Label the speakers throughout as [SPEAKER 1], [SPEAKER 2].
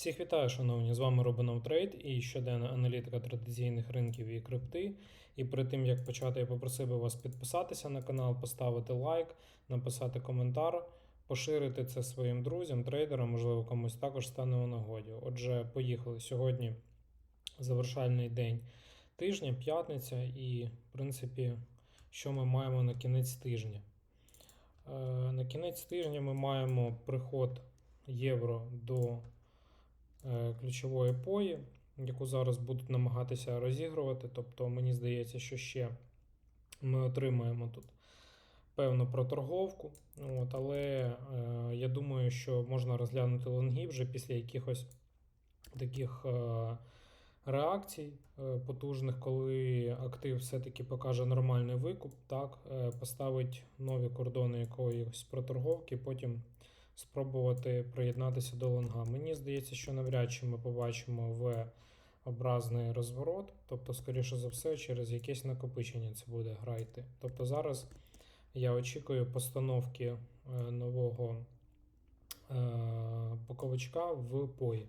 [SPEAKER 1] Всіх вітаю, шановні! З вами Робинов Трейд і щоденна аналітика традиційних ринків і крипти. І перед тим як почати, я попросив би вас підписатися на канал, поставити лайк, написати коментар, поширити це своїм друзям, трейдерам, можливо, комусь також стане у нагоді. Отже, поїхали. Сьогодні завершальний день тижня, п'ятниця, і, в принципі, що ми маємо на кінець тижня? Е, На кінець тижня ми маємо приход євро до ключової пої, яку зараз будуть намагатися розігрувати. Тобто, мені здається, що ще ми отримаємо тут певну проторговку. От, але е, я думаю, що можна розглянути лонги вже після якихось таких е, реакцій е, потужних, коли актив все-таки покаже нормальний викуп, так, е, поставить нові кордони якоїсь проторговки, потім спробувати приєднатися до лонга. Мені здається, що навряд чи ми побачимо в образний розворот, тобто, скоріше за все, через якесь накопичення це буде гра йти. Тобто зараз я очікую постановки е, нового е, боковичка в пої.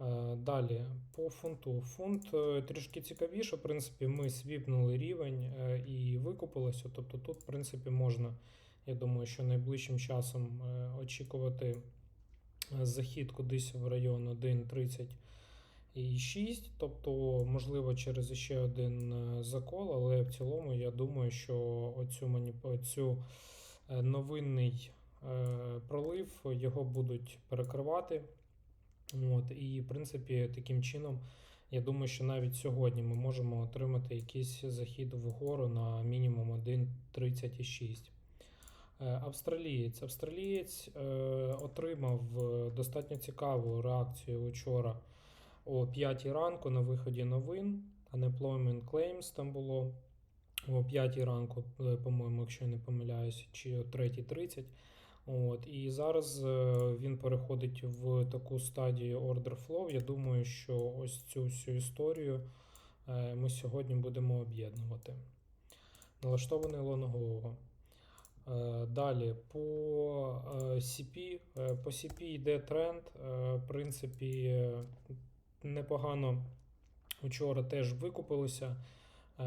[SPEAKER 1] Е, Далі по фунту. Фунт трішки цікавіше. В принципі, ми свіпнули рівень і викупилося. Тобто тут, в принципі, можна, я думаю, що найближчим часом е, очікувати е, захід кудись в район 1.30 і 6, тобто, можливо, через ще один е, закол, але в цілому я думаю, що оцю, маніп... оцю новинний пролив його будуть перекривати. От, і, в принципі, таким чином, я думаю, що навіть сьогодні ми можемо отримати якийсь захід вгору на мінімум 1,36. Е, Австралієць. Австралієць е, отримав е, достатньо цікаву реакцію учора о 5 ранку на виході новин. Unemployment Claims там було о 5 ранку, е, по-моєму, якщо я не помиляюсь, чи о 3.30. От, і зараз він переходить в таку стадію order flow. Я думаю, що ось цю всю історію ми сьогодні будемо об'єднувати. Налаштований лонгового. Е, Далі по е, CP. Е, По CP йде тренд. В принципі, непогано вчора теж викупилися.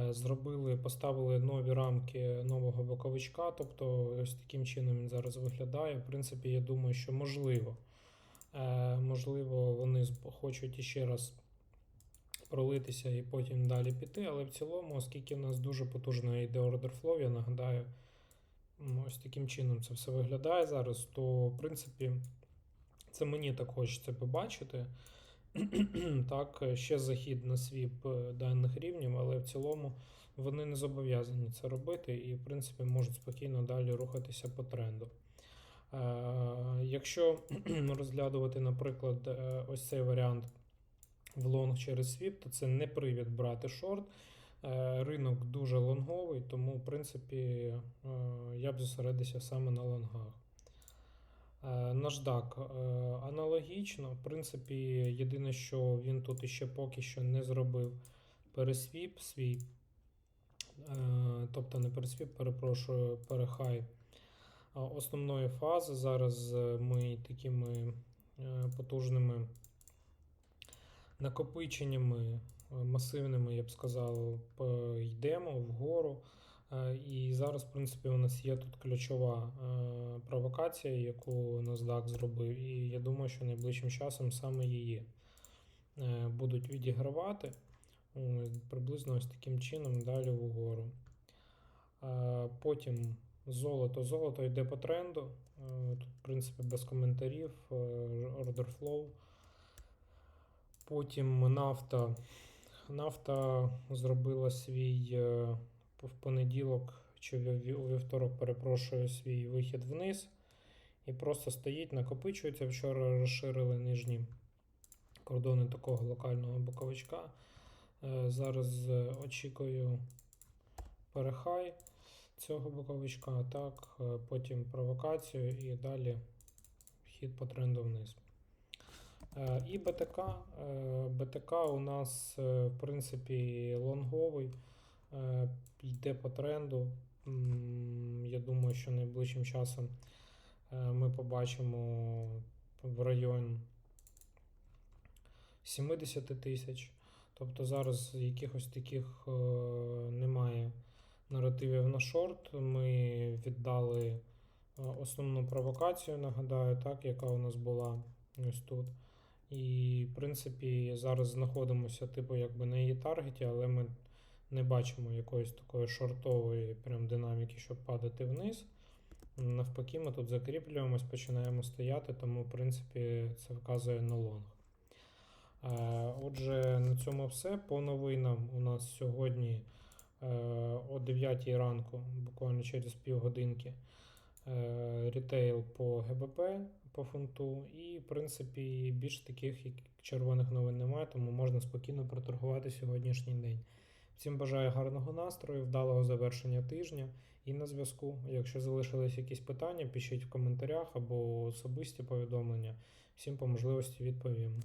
[SPEAKER 1] Зробили, поставили нові рамки нового боковичка. Тобто, ось таким чином він зараз виглядає. В принципі, я думаю, що можливо. Можливо, вони хочуть іще раз пролитися і потім далі піти. Але в цілому, оскільки в нас дуже потужно йде flow, я нагадаю, ось таким чином це все виглядає зараз, то в принципі це мені так хочеться побачити. Так, ще захід на свіп е, даних рівнів, але в цілому вони не зобов'язані це робити і, в принципі, можуть спокійно далі рухатися по тренду. Е, Якщо розглядувати, наприклад, е, ось цей варіант в лонг через свіп, то це не привід брати шорт. Е, Ринок дуже лонговий, тому, в принципі, е, я б зосередився саме на лонгах. NASDAQ е, аналогічно. В принципі, єдине, що він тут іще поки що не зробив пересвіп свій. Тобто не пересвіп, перепрошую, перехай основної фази. Зараз ми такими потужними накопиченнями е, масивними, я б сказав, йдемо вгору. Е, І зараз, в принципі, у нас є тут ключова е, провокація, яку NASDAQ зробив, і я думаю, що найближчим часом саме її будуть відігравати. Приблизно ось таким чином далі вгору. Потім золото. Золото йде по тренду. Тут, в принципі, без коментарів. Order flow. Потім нафта. Нафта зробила свій е, в понеділок чи у вівторок, перепрошую, свій вихід вниз. І просто стоїть, накопичується. Вчора розширили нижні кордони такого локального боковичка. Е, Зараз е, очікую перехай цього боковичка, так, потім провокацію і далі хід по тренду вниз. Е, І БТК. Е, БТК у нас, е, в принципі, лонговий, йде по тренду. Я думаю, що найближчим часом ми побачимо в район 70 тисяч. Тобто зараз якихось таких немає наративів на шорт. Ми віддали основну провокацію, нагадаю, так, яка у нас була ось тут. І, в принципі, зараз знаходимося, типу, якби на її таргеті, але ми не бачимо якоїсь такої шортової прям динаміки, щоб падати вниз. Навпаки, ми тут закріплюємось, починаємо стояти, тому, в принципі, це вказує на лонг. Е, Отже, на цьому все. По новинам у нас сьогодні е, о 9 ранку, буквально через півгодинки, рітейл по ГБП по фунту. І, в принципі, більш таких як червоних новин немає, тому можна спокійно проторгувати сьогоднішній день. Всім бажаю гарного настрою, вдалого завершення тижня і на зв'язку. Якщо залишились якісь питання, пишіть в коментарях або особисті повідомлення. Всім по можливості відповім.